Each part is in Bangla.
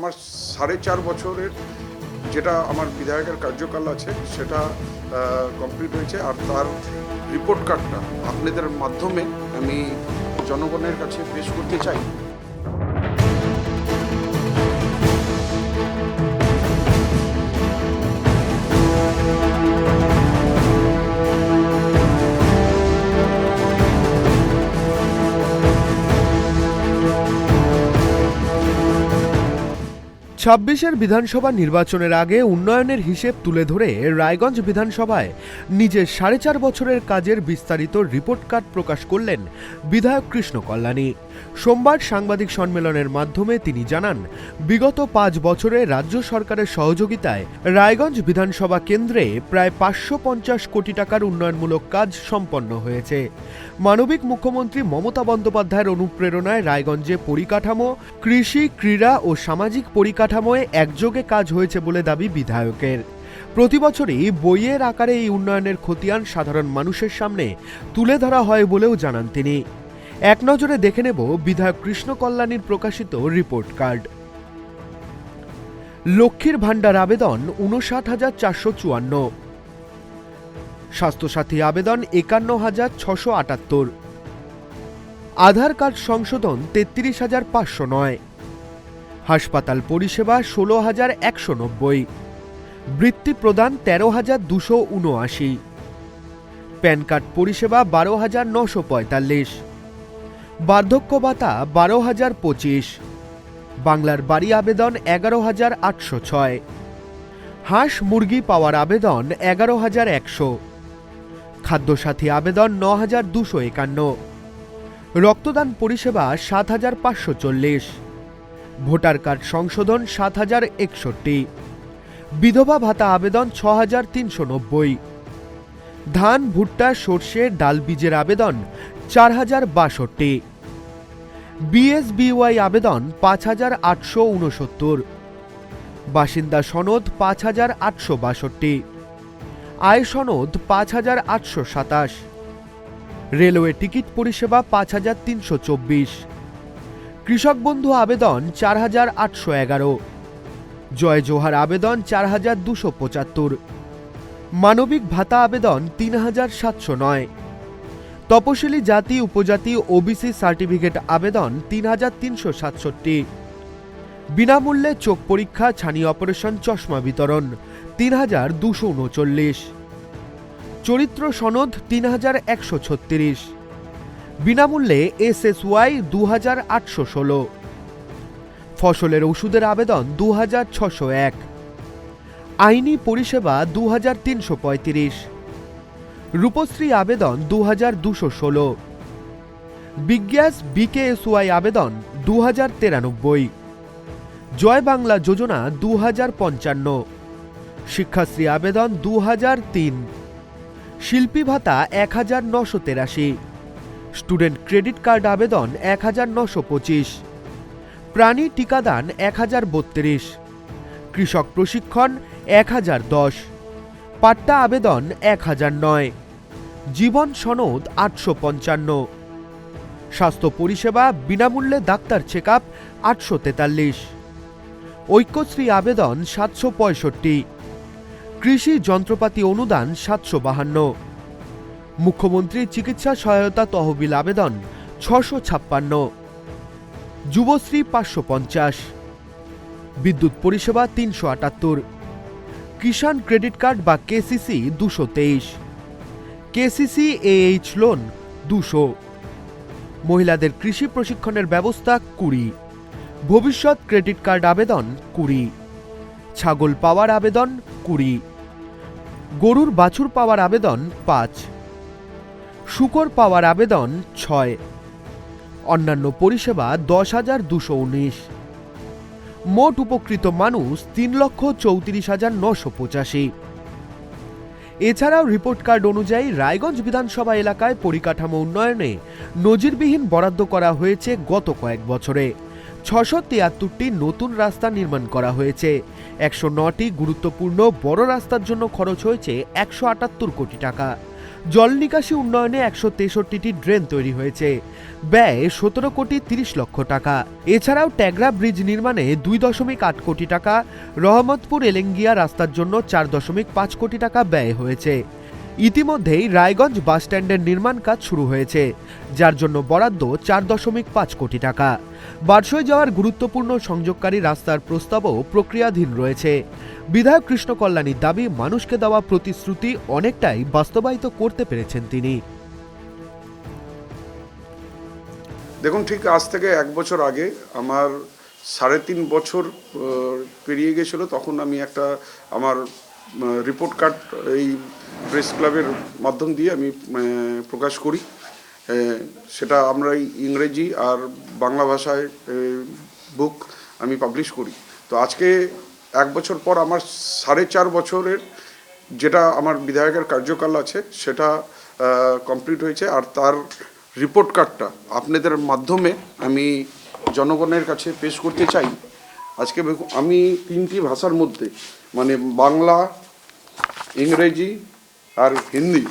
আমার সাড়ে চার বছরের যেটা আমার বিধায়কের কার্যকাল আছে, সেটা কমপ্লিট হয়েছে। আর তার রিপোর্ট কার্ডটা আপনাদের মাধ্যমে আমি জনগণের কাছে পেশ করতে চাই। ছাব্বিশের বিধানসভা নির্বাচনের আগে উন্নয়নের হিসেব তুলে ধরে রায়গঞ্জ বিধানসভায় নিজের সাড়ে চার বছরের কাজের বিস্তারিত রিপোর্ট কার্ড প্রকাশ করলেন বিধায়ক কৃষ্ণ কল্যাণী। সোমবার সাংবাদিক সম্মেলনের মাধ্যমে তিনি জানান, বিগত পাঁচ বছরে রাজ্য সরকারের সহযোগিতায় রায়গঞ্জ বিধানসভা কেন্দ্রে প্রায় পাঁচশো পঞ্চাশ কোটি টাকার উন্নয়নমূলক কাজ সম্পন্ন হয়েছে। মানবিক মুখ্যমন্ত্রী মমতা বন্দ্যোপাধ্যায়ের অনুপ্রেরণায় রায়গঞ্জে পরিকাঠামো, কৃষি, ক্রীড়া ও সামাজিক পরিকাঠামোয় একযোগে কাজ হয়েছে বলে দাবি বিধায়কের। প্রতি বছরই বইয়ের আকারে এই উন্নয়নের খতিয়ান সাধারণ মানুষের সামনে তুলে ধরা হয় বলেও জানান তিনি। এক নজরে দেখে নেব বিধায়ক কৃষ্ণ কল্যাণীর প্রকাশিত রিপোর্ট কার্ড। লক্ষ্মীর ভাণ্ডার আবেদন উনষাট হাজার চারশো চুয়ান্ন। স্বাস্থ্যসাথী আবেদন একান্ন হাজার ছশো আটাত্তর। আধার কার্ড সংশোধন তেত্রিশ হাজার পাঁচশো নয়। হাসপাতাল পরিষেবা ষোলো হাজার একশো নব্বই। বৃত্তি প্রদান তেরো হাজার দুশো উনআশি। প্যান কার্ড পরিষেবা বারো হাজার নশো পঁয়তাল্লিশ। বার্ধক্য ভাতা বারো হাজার পঁচিশ। বাংলার বাড়ি আবেদন এগারো হাজার আটশো ছয়। হাঁস মুরগি পাওয়ার আবেদন এগারো হাজার একশো। খাদ্যসাথী আবেদন ন হাজার দুশো একান্ন। রক্তদান পরিষেবা সাত হাজার পাঁচশো চল্লিশ। ভোটার কার্ড সংশোধন সাত হাজার একষট্টি। বিধবা ভাতা আবেদন ছ হাজার তিনশো নব্বই। ধান, ভুট্টা, সর্ষে, ডাল বীজের আবেদন চার হাজার বাষট্টি। বিএসবিওয়াই আবেদন পাঁচ হাজার আটশো উনসত্তর। বাসিন্দা সনদ পাঁচ হাজার আটশো বাষট্টি। আয় সনদ পাঁচ হাজার আটশো সাতাশ। রেলওয়ে টিকিট পরিষেবা পাঁচ হাজার তিনশো চব্বিশ। কৃষক বন্ধু আবেদন চার হাজার আটশো এগারো। জয় জোহার আবেদন চার হাজার দুশো পঁচাত্তর। মানবিক ভাতা আবেদন তিন হাজার সাতশো নয়। তপশিলি জাতি উপজাতি ওবিসি সার্টিফিকেট আবেদন তিন হাজার তিনশো সাতষট্টি। বিনামূল্যে চোখ পরীক্ষা, ছানি অপারেশন, চশমা বিতরণ তিন হাজার দুশো উনচল্লিশ। চরিত্র সনদ তিন হাজার একশো ছত্রিশ। বিনামূল্যে এস এস ওয়াই দু হাজার আটশো ষোলো। ফসলের ওষুধের আবেদন দু হাজার ছশো এক। আইনি পরিষেবা দু হাজার তিনশো পঁয়ত্রিশ। রূপশ্রী আবেদন দু হাজার দুশো ষোলো। বিজ্ঞাস বিকেএসওয়াই আবেদন দু হাজার তিরানব্বই। জয় বাংলা যোজনা দু হাজার পঞ্চান্ন। শিক্ষাশ্রী আবেদন দু হাজার তিন। শিল্পী ভাতা এক হাজার নশো তেরাশি। স্টুডেন্ট ক্রেডিট কার্ড আবেদন এক হাজার নশো পঁচিশ। প্রাণী টিকাদান এক হাজার বত্রিশ। কৃষক প্রশিক্ষণ এক হাজার দশ। পাট্টা আবেদন এক হাজার নয়। জীবন সনদ আটশো পঞ্চান্ন। স্বাস্থ্য পরিষেবা বিনামূল্যে ডাক্তার চেক আপ আটশো তেতাল্লিশ। ঐক্যশ্রী আবেদন সাতশো পঁয়ষট্টি। কৃষি যন্ত্রপাতি অনুদান সাতশো বাহান্ন। মুখ্যমন্ত্রী চিকিৎসা সহায়তা তহবিল আবেদন, ছশো ছাপ্পান্ন। যুবশ্রী পাঁচশো পঞ্চাশ। বিদ্যুৎ পরিষেবা তিনশো আটাত্তর। কিষাণ ক্রেডিট কার্ড বা কেসিসি দুশো তেইশ। কেসিসি এইচ লোন দুশো। মহিলাদের কৃষি প্রশিক্ষণের ব্যবস্থা কুড়ি। ভবিষ্যৎ ক্রেডিট কার্ড আবেদন কুড়ি। ছাগল পাওয়ার আবেদন কুড়ি। গরুর বাছুর পাওয়ার আবেদন পাঁচ। শুকর পাওয়ার আবেদন ছয়। অন্যান্য পরিষেবা দশ হাজার দুশো উনিশ। মোট উপকৃত মানুষ তিন লক্ষ চৌত্রিশ হাজার নশো পঁচাশি। এছাড়াও রিপোর্ট কার্ড অনুযায়ী রায়গঞ্জ বিধানসভা এলাকায় পরিকাঠামো উন্নয়নে নজিরবিহীন বরাদ্দ করা হয়েছে গত কয়েক বছরে। ছশো তিয়াত্তরটি নতুন রাস্তা নির্মাণ করা হয়েছে। একশো নটি গুরুত্বপূর্ণ বড় রাস্তার জন্য খরচ হয়েছে একশো আটাত্তর কোটি টাকা। জল নিকাশি উন্নয়নে একশো তেষট্টিটি ড্রেন তৈরি হয়েছে। ব্যয় সতেরো কোটি তিরিশ লক্ষ টাকা। এছাড়াও ট্যাগরা ব্রিজ নির্মাণে দুই দশমিক আট কোটি টাকা, রহমতপুর এলেঙ্গিয়া রাস্তার জন্য চার দশমিক পাঁচ কোটি টাকা ব্যয় হয়েছে। ইতিমধ্যেই রায়গঞ্জ বাসস্ট্যান্ডের নির্মাণ কাজ শুরু হয়েছে, যার জন্য বরাদ্দ চার দশমিক পাঁচ কোটি টাকা। বারসই যাওয়ার গুরুত্বপূর্ণ সংযোগকারী রাস্তার প্রস্তাবও প্রক্রিয়াধীন রয়েছে। বিধায়ক কৃষ্ণ কল্যাণীর দাবি, মানুষকে দেওয়া প্রতিশ্রুতি অনেকটাই বাস্তবায়িত করতে পেরেছেন তিনি। দেখুন, ঠিক আজ থেকে এক বছর আগে আমার সাড়ে তিন বছর পেরিয়ে গেছিল, তখন আমি একটা আমার রিপোর্ট কার্ড এই প্রেস ক্লাবের মাধ্যম দিয়ে আমি প্রকাশ করি। সেটা আমরা ইংরেজি আর বাংলা ভাষায় বুক আমি পাবলিশ করি। তো আজকে এক বছর পর আমার সাড়ে চার বছরের যেটা আমার বিধায়কের কার্যকাল আছে, সেটা কমপ্লিট হয়েছে। আর তার রিপোর্ট কার্ডটা আপনাদের মাধ্যমে আমি জনগণের কাছে পেশ করতে চাই। আজকে আমি তিনটি ভাষার মধ্যে মানে বাংলা, ইংরেজি আর হিন্দি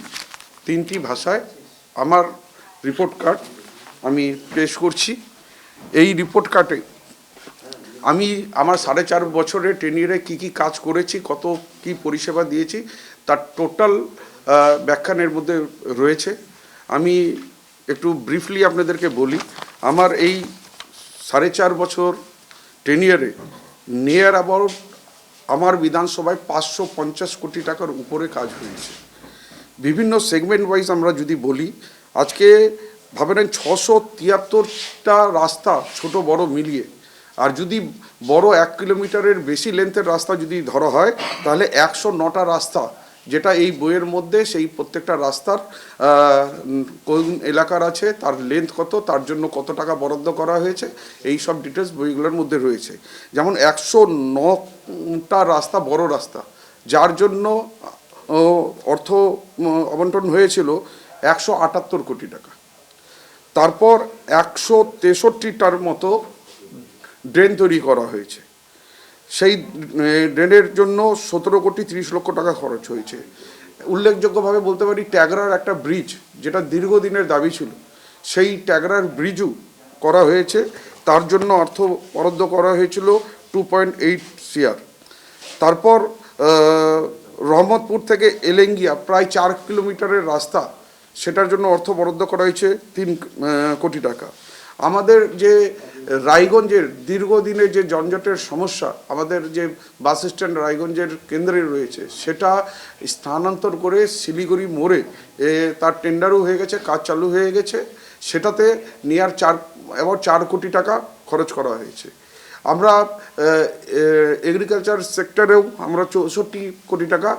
তিনটি ভাষায় আমার রিপোর্ট কার্ড আমি পেশ করছি। এই রিপোর্ট কার্ডে আমি আমার সাড়ে চার বছরে টেনিয়ারে কি কি কাজ করেছি, কত কি পরিষেবা দিয়েছি, তার টোটাল ব্যাখ্যানের মধ্যে রয়েছে। আমি একটু ব্রিফলি আপনাদেরকে বলি, আমার এই সাড়ে চার বছর টেনিয়ারে নিয়ার অ্যাবাউট আমার বিধানসভায় পাঁচশো পঞ্চাশ কোটি টাকার উপরে কাজ হয়েছে। বিভিন্ন সেগমেন্ট ওয়াইজ আমরা যদি বলি, আজকে ভাবে নেন ছশো তিয়াত্তরটা রাস্তা ছোট বড় মিলিয়ে, আর যদি বড় এক কিলোমিটারের বেশি লেন্থের রাস্তা যদি ধরা হয়, তাহলে একশো নটা রাস্তা যেটা এই বইয়ের মধ্যে সেই প্রত্যেকটা রাস্তার কোন এলাকার আছে, তার লেন্থ কত, তার জন্য কত টাকা বরাদ্দ করা হয়েছে, এই সব ডিটেলস বইগুলোর মধ্যে রয়েছে। যেমন একশো নটা রাস্তা বড় রাস্তা, যার জন্য অর্থ আবন্টন হয়েছিল একশো আটাত্তর কোটি টাকা। তারপর একশো তেষট্টিটার মতো ড্রেন তৈরি করা হয়েছে। সেই ড্রেনের জন্য সতেরো কোটি তিরিশ লক্ষ টাকা খরচ হয়েছে। উল্লেখযোগ্যভাবে বলতে পারি, ট্যাগরার একটা ব্রিজ, যেটা দীর্ঘদিনের দাবি ছিল, সেই ট্যাগরার ব্রিজও করা হয়েছে। তার জন্য অর্থ বরাদ্দ করা হয়েছিল টু পয়েন্ট এইট সিআর। তারপর রহমতপুর থেকে এলেঙ্গিয়া, প্রায় চার কিলোমিটারের রাস্তা, সেটার জন্য অর্থ বরাদ্দ করা হয়েছে তিন কোটি টাকা। আমাদের যে রায়গঞ্জের দীর্ঘদিনের যে যানজটের সমস্যা, আমাদের যে বাস স্ট্যান্ড রায়গঞ্জের কেন্দ্রে রয়েছে, সেটা স্থানান্তর করে শিলিগুড়ি মোড়ে তার টেন্ডারও হয়ে গেছে, কাজ চালু হয়ে গেছে। সেটাতে নিয়ার চার অ্যাবাউট চার কোটি টাকা খরচ করা হয়েছে। আমরা এগ্রিকালচার সেক্টরেও আমরা চৌষট্টি কোটি টাকা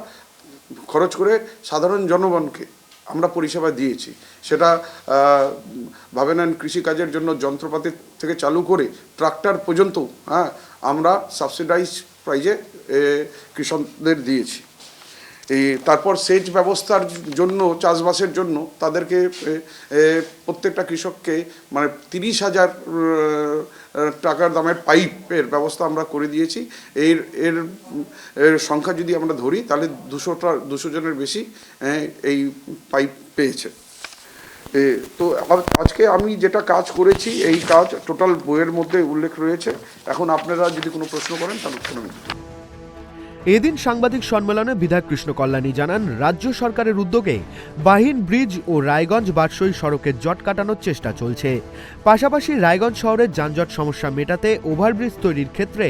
খরচ করে সাধারণ জনগণকে আমরা পরিষেবা দিয়েছি। সেটা ভাবে নেন কৃষিকাজের জন্য যন্ত্রপাতি থেকে চালু করে ট্রাক্টর পর্যন্ত হ্যাঁ আমরা সাবসিডাইজ প্রাইজে কৃষকদের দিয়েছি। এই তারপর সেচ ব্যবস্থার জন্য, চাষবাসের জন্য তাদেরকে প্রত্যেকটা কৃষককে মানে তিরিশ হাজার টাকার দামের পাইপের ব্যবস্থা আমরা করে দিয়েছি। এর এর সংখ্যা যদি আমরা ধরি, তাহলে দুশোটা, দুশো জনের বেশি এই পাইপ পেয়েছে। তো আজকে আমি যেটা কাজ করেছি, এই কাজ টোটাল বইয়ের মধ্যে উল্লেখ রয়েছে। এখন আপনারা যদি কোনো প্রশ্ন করেন, তাহলে দেব। এদিন সাংবাদিক সম্মেলনে বিধায়ক কৃষ্ণ কল্যাণী জানান, রাজ্য সরকারের উদ্যোগে বাহিন ব্রিজ ও রায়গঞ্জ বারসই সড়কের জট কাটানোর চেষ্টা চলছে। পাশাপাশি রায়গঞ্জ শহরের যানজট সমস্যা মেটাতে ওভারব্রিজ তৈরির ক্ষেত্রে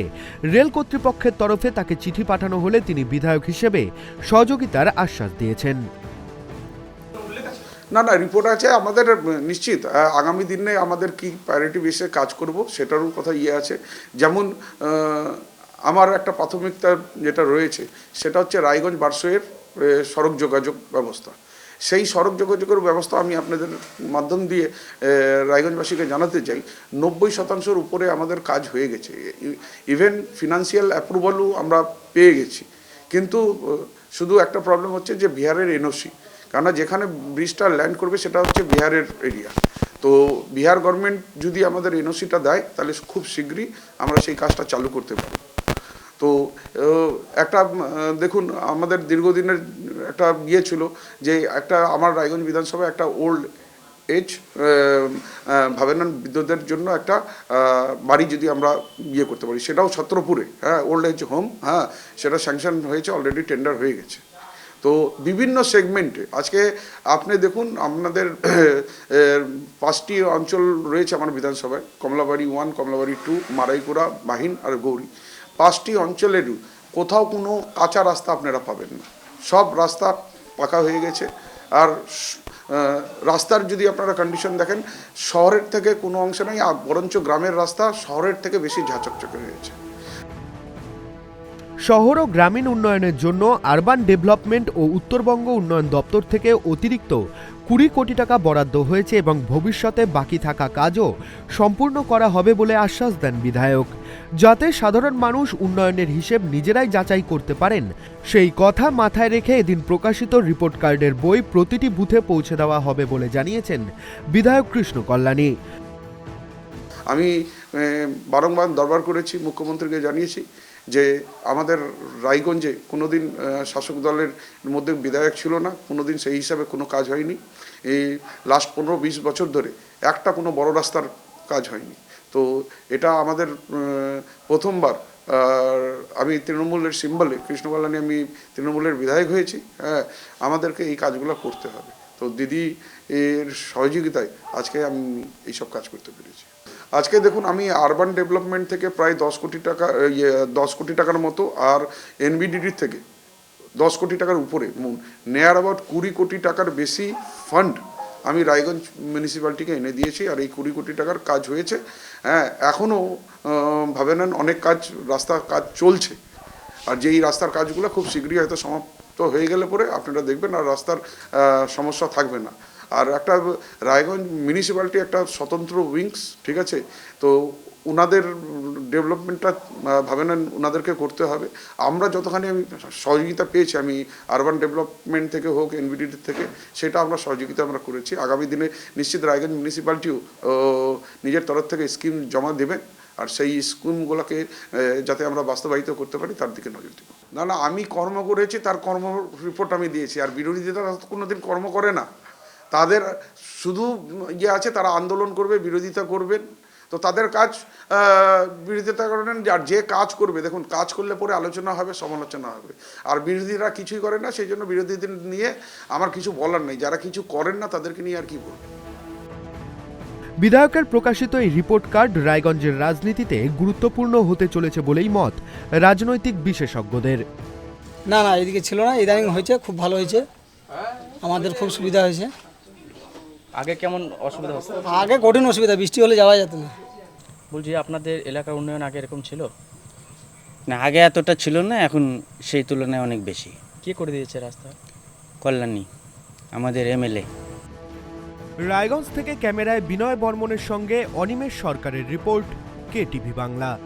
রেল কর্তৃপক্ষের তরফে তাকে চিঠি পাঠানো হলে তিনি বিধায়ক হিসেবে সহযোগিতার আশ্বাস দিয়েছেন। না না রিপোর্ট আছে, আমাদের, নিশ্চিত আগামী দিনে আমাদের কি প্রায়োরিটি বেসে কাজ করব সেটারও কথা ইয়ে আছে। যেমন আমার একটা প্রাথমিকতা যেটা রয়েছে, সেটা হচ্ছে রায়গঞ্জ বারসইয়ের সড়ক যোগাযোগ ব্যবস্থা। সেই সড়ক যোগাযোগের ব্যবস্থা আমি আপনাদের মাধ্যম দিয়ে রায়গঞ্জবাসীকে জানাতে চাই। নব্বই শতাংশের উপরে আমাদের কাজ হয়ে গেছে। ইভেন ফিনান্সিয়াল অ্যাপ্রুভালও আমরা পেয়ে গেছি। কিন্তু শুধু একটা প্রবলেম হচ্ছে যে বিহারের এনওসি কেননা যেখানে ব্রিজটা ল্যান্ড করবে, সেটা হচ্ছে বিহারের এরিয়া তো বিহার গভর্নমেন্ট যদি আমাদের এনওসিটা দেয়, তাহলে খুব শীঘ্রই আমরা সেই কাজটা চালু করতে পারি তো একটা দেখুন, আমাদের দীর্ঘদিনের একটা ইয়ে ছিল যে একটা আমার রায়গঞ্জ বিধানসভায় একটা ওল্ড এজ ভাবেন বিদ্যুতের জন্য একটা বাড়ি যদি আমরা ইয়ে করতে পারি। সেটাও ছত্রপুরে হ্যাঁ ওল্ড এজ হোম হ্যাঁ সেটা স্যাংশন হয়েছে অলরেডি টেন্ডার হয়ে গেছে। তো, বিভিন্ন সেগমেন্টে আজকে আপনি দেখুন, আপনাদের পাঁচটি অঞ্চল রয়েছে আমার বিধানসভায়, কমলাবাড়ি ওয়ান কমলাবাড়ি টু মারাইকুড়া বাহিন আর গৌরী। পাঁচটি অঞ্চলের কোথাও কোনো কাঁচা রাস্তা আপনারা পাবেন না। সব রাস্তা পাকা হয়ে গেছে। আর রাস্তার যদি আপনারা কন্ডিশন দেখেন, শহরের থেকে কোনো অংশ নেই বরঞ্চ গ্রামের রাস্তা শহরের থেকে বেশি ঝাঁচকচকে হয়েছে। শহর ও গ্রামীণ উন্নয়নের জন্য আরবান ডেভেলপমেন্ট ও উত্তরবঙ্গ উন্নয়ন দপ্তর থেকে অতিরিক্ত কুড়ি কোটি টাকা বরাদ্দ হয়েছে এবং ভবিষ্যতে বাকি থাকা কাজও সম্পূর্ণ করা হবে বলে আশ্বাস দেন বিধায়ক। যাতে সাধারণ মানুষ উন্নয়নের হিসেব নিজেরাই যাচাই করতে পারেন, সেই কথা মাথায় রেখে এদিন প্রকাশিত রিপোর্ট কার্ডের বই প্রতিটি বুথে পৌঁছে দেওয়া হবে বলে জানিয়েছেন বিধায়ক কৃষ্ণ কল্যাণী। আমি বারংবার দরবার করেছি, মুখ্যমন্ত্রীকে জানিয়েছি। যে আমাদের রায়গঞ্জে কোনোদিন শাসক দলের মধ্যে বিধায়ক ছিল না, কোনোদিন সেই হিসাবে কোনো কাজ হয়নি। এই লাস্ট পনেরো বিশ বছর ধরে একটা কোনো বড় রাস্তার কাজ হয়নি। তো এটা আমাদের প্রথমবার আমি তৃণমূলের সিম্বলে কৃষ্ণ কল্যাণী আমি তৃণমূলের বিধায়ক হয়েছি হ্যাঁ আমাদেরকে এই কাজগুলো করতে হবে। তো দিদি এর সহযোগিতায় আজকে আমি এইসব কাজ করতে পেরেছি। আজকে দেখুন, আমি আরবান ডেভেলপমেন্ট থেকে প্রায় দশ কোটি টাকা ইয়ে দশ কোটি টাকার মতো, আর এনবিডিডির থেকে দশ কোটি টাকার উপরে নেয়ার অ্যাবাউট কুড়ি কোটি টাকার বেশি ফান্ড আমি রায়গঞ্জ মিউনিসিপ্যালিটিকে এনে দিয়েছি, আর এই কুড়ি কোটি টাকার কাজ হয়েছে। হ্যাঁ এখনও ভাবে নেন অনেক কাজ, রাস্তার কাজ চলছে। আর যেই রাস্তার কাজগুলো খুব শীঘ্রই হয়তো সমাপ্ত হয়ে গেলে পরে আপনারা দেখবেন, আর রাস্তার সমস্যা থাকবে না। আর একটা রায়গঞ্জ মিউনিসিপ্যালিটি একটা স্বতন্ত্র উইংস ঠিক আছে? তো ওনাদের ডেভেলপমেন্টটা ভাবে নেন ওনাদেরকে করতে হবে। আমরা যতখানি আমি সহযোগিতা পেয়েছি, আমি আরবান ডেভেলপমেন্ট থেকে হোক এনবিডির থেকে, সেটা আমরা সহযোগিতা আমরা করেছি। আগামী দিনে নিশ্চিত রায়গঞ্জ মিউনিসিপ্যালিটিও নিজের তরফ থেকে স্কিম জমা দেবেন, আর সেই স্কিমগুলোকে যাতে আমরা বাস্তবায়িত করতে পারি, তার দিকে নজর দেব। না না, আমি কর্ম করেছি, তার কর্ম রিপোর্ট আমি দিয়েছি। আর বিরোধীরা কোনোদিন কর্ম করে না। তাদের শুধু ইয়ে আছে তারা আন্দোলন করবে বিরোধিতা করবেন। তো তাদের কাজ বিরোধিতা করেন আর যে কাজ করবে দেখুন কাজ করলে পরে আলোচনা হবে সমালোচনা হবে। আর বিরোধীরা কিছুই করে না সেই জন্য বিরোধীদের নিয়ে আমার কিছু বলার নেই। যারা কিছু করেন না তাদেরকে নিয়ে আর কি বলব? বিধায়কের প্রকাশিত এই রিপোর্ট কার্ড রায়গঞ্জের রাজনীতিতে গুরুত্বপূর্ণ হতে চলেছে বলেই মত রাজনৈতিক বিশেষজ্ঞদের। না না এদিকে ছিল না। ইদানিং হয়েছে খুব ভালো হয়েছে। আমাদের খুব সুবিধা হয়েছে। আগে কেমন অসুবিধা হচ্ছে আগে কঠিন অসুবিধা বৃষ্টি হলে যাওয়া যেত না। বলছি আপনাদের এলাকার উন্নয়ন আগে এরকম ছিল? না আগে এতটা ছিল না এখন সেই তুলনায় অনেক বেশি। কে করে দিয়েছে রাস্তা? কল্যাণী আমাদের এমএলএ। রায়গঞ্জ থেকে ক্যামেরায় বিনয় বর্মনের সঙ্গে অনিমেষ সরকারের রিপোর্ট কে টিভি বাংলা।